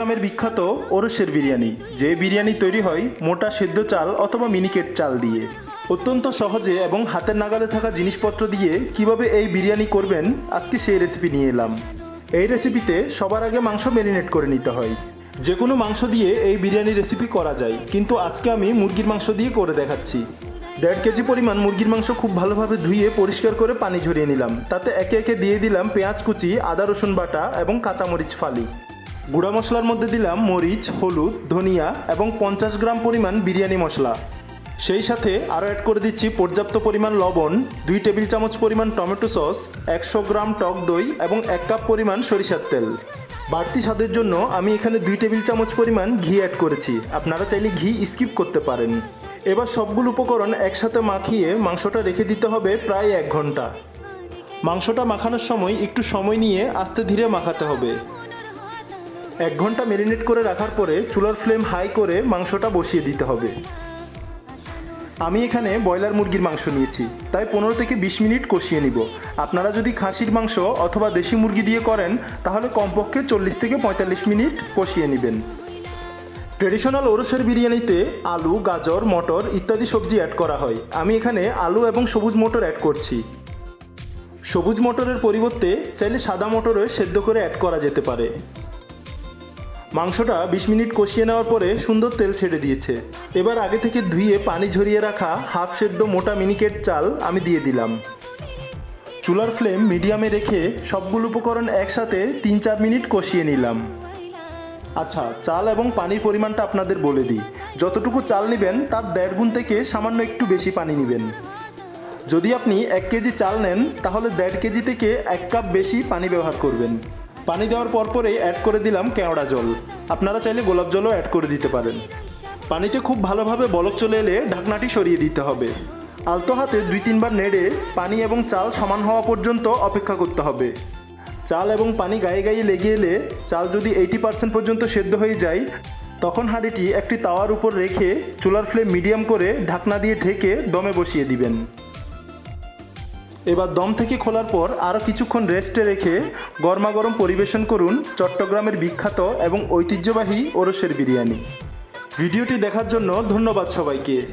গ্রামের বিখ্যাত ওরসের বিরিয়ানি। যে বিরিয়ানি তৈরি হয় মোটা সেদ্ধ চাল অথবা মিনিকেট চাল দিয়ে। অত্যন্ত সহজে এবং হাতের নাগালে থাকা জিনিসপত্র দিয়ে কীভাবে এই বিরিয়ানি করবেন, আজকে সেই রেসিপি নিয়ে এলাম। এই রেসিপিতে সবার আগে মাংস ম্যারিনেট করে নিতে হয়। যে কোনো মাংস দিয়ে এই বিরিয়ানি রেসিপি করা যায়, কিন্তু আজকে আমি মুরগির মাংস দিয়ে করে দেখাচ্ছি। দেড় কেজি পরিমাণ মুরগির মাংস খুব ভালোভাবে ধুয়ে পরিষ্কার করে পানি ঝরিয়ে নিলাম। তাতে একে একে দিয়ে দিলাম পেঁয়াজ কুচি, আদা রসুন বাটা এবং কাঁচামরিচ ফালি। গুঁড়া মশলার মধ্যে দিলাম মরিচ, হলুদ, ধনিয়া এবং পঞ্চাশ গ্রাম পরিমাণ বিরিয়ানি মশলা। সেই সাথে আরও অ্যাড করে দিচ্ছি পর্যাপ্ত পরিমাণ লবণ, দুই টেবিল চামচ পরিমাণ টমেটো সস, একশো গ্রাম টক দই এবং এক কাপ পরিমাণ সরিষার তেল। বাড়তি স্বাদের জন্য আমি এখানে দুই টেবিল চামচ পরিমাণ ঘি অ্যাড করেছি। আপনারা চাইলে ঘি স্কিপ করতে পারেন। এবার সবগুলো উপকরণ একসাথে মাখিয়ে মাংসটা রেখে দিতে হবে প্রায় এক ঘণ্টা। মাংসটা মাখানোর সময় একটু সময় নিয়ে আস্তে ধীরে মাখাতে হবে। এক ঘণ্টা ম্যারিনেট করে রাখার পরে চুলার ফ্লেম হাই করে মাংসটা বসিয়ে দিতে হবে। আমি এখানে ব্রয়লার মুরগির মাংস নিয়েছি। তাই পনেরো থেকে বিশ মিনিট কষিয়ে নিব। আপনারা যদি খাসির মাংস অথবা দেশি মুরগি দিয়ে করেন, তাহলে কমপক্ষে চল্লিশ থেকে পঁয়তাল্লিশ মিনিট কষিয়ে নেবেন। ট্রেডিশনাল ওরসের বিরিয়ানিতে আলু, গাজর, মটর ইত্যাদি সবজি অ্যাড করা হয়। আমি এখানে আলু এবং সবুজ মটর অ্যাড করছি। সবুজ মটরের পরিবর্তে চাইলে সাদা মটরে সেদ্ধ করে অ্যাড করা যেতে পারে। মাংসটা বিশ মিনিট কষিয়ে নেওয়ার পরে সুন্দর তেল ছেড়ে দিয়েছে। এবার আগে থেকে ধুয়ে পানি ঝরিয়ে রাখা হাফ সেদ্ধ মোটা মিনিকেট চাল আমি দিয়ে দিলাম। চুলার ফ্লেম মিডিয়ামে রেখে সবগুলো উপকরণ একসাথে তিন চার মিনিট কষিয়ে নিলাম। আচ্ছা চাল এবং পানির পরিমাণটা আপনাদের বলে দিই। যতটুকু চাল নেবেন, তার দেড় গুণ থেকে সামান্য একটু বেশি পানি নেবেন। যদি আপনি এক কেজি চাল নেন, তাহলে দেড় কেজি থেকে এক কাপ বেশি পানি ব্যবহার করবেন। পানি দেওয়ার পরপরেই অ্যাড করে দিলাম কেওড়া জল। আপনারা চাইলে গোলাপ জলও অ্যাড করে দিতে পারেন। পানিতে খুব ভালোভাবে বলক চলে এলে ঢাকনাটি সরিয়ে দিতে হবে। আলতো হাতে দুই তিনবার নেড়ে পানি এবং চাল সমান হওয়া পর্যন্ত অপেক্ষা করতে হবে। চাল এবং পানি গায়ে গায়ে লেগে এলে চাল যদি এইটি পার্সেন্ট পর্যন্ত সেদ্ধ হয়ে যায়, তখন হাঁড়িটি একটি তাওয়ার উপর রেখে চুলার ফ্লেম মিডিয়াম করে ঢাকনা দিয়ে ঢেকে দমে বসিয়ে দিবেন। এবার দম থেকে খোলার পর আরও কিছুক্ষণ রেস্টে রেখে গরমাগরম পরিবেশন করুন চট্টগ্রামের বিখ্যাত এবং ঐতিহ্যবাহী ওরসের বিরিয়ানি। ভিডিওটি দেখার জন্য ধন্যবাদ সবাইকে।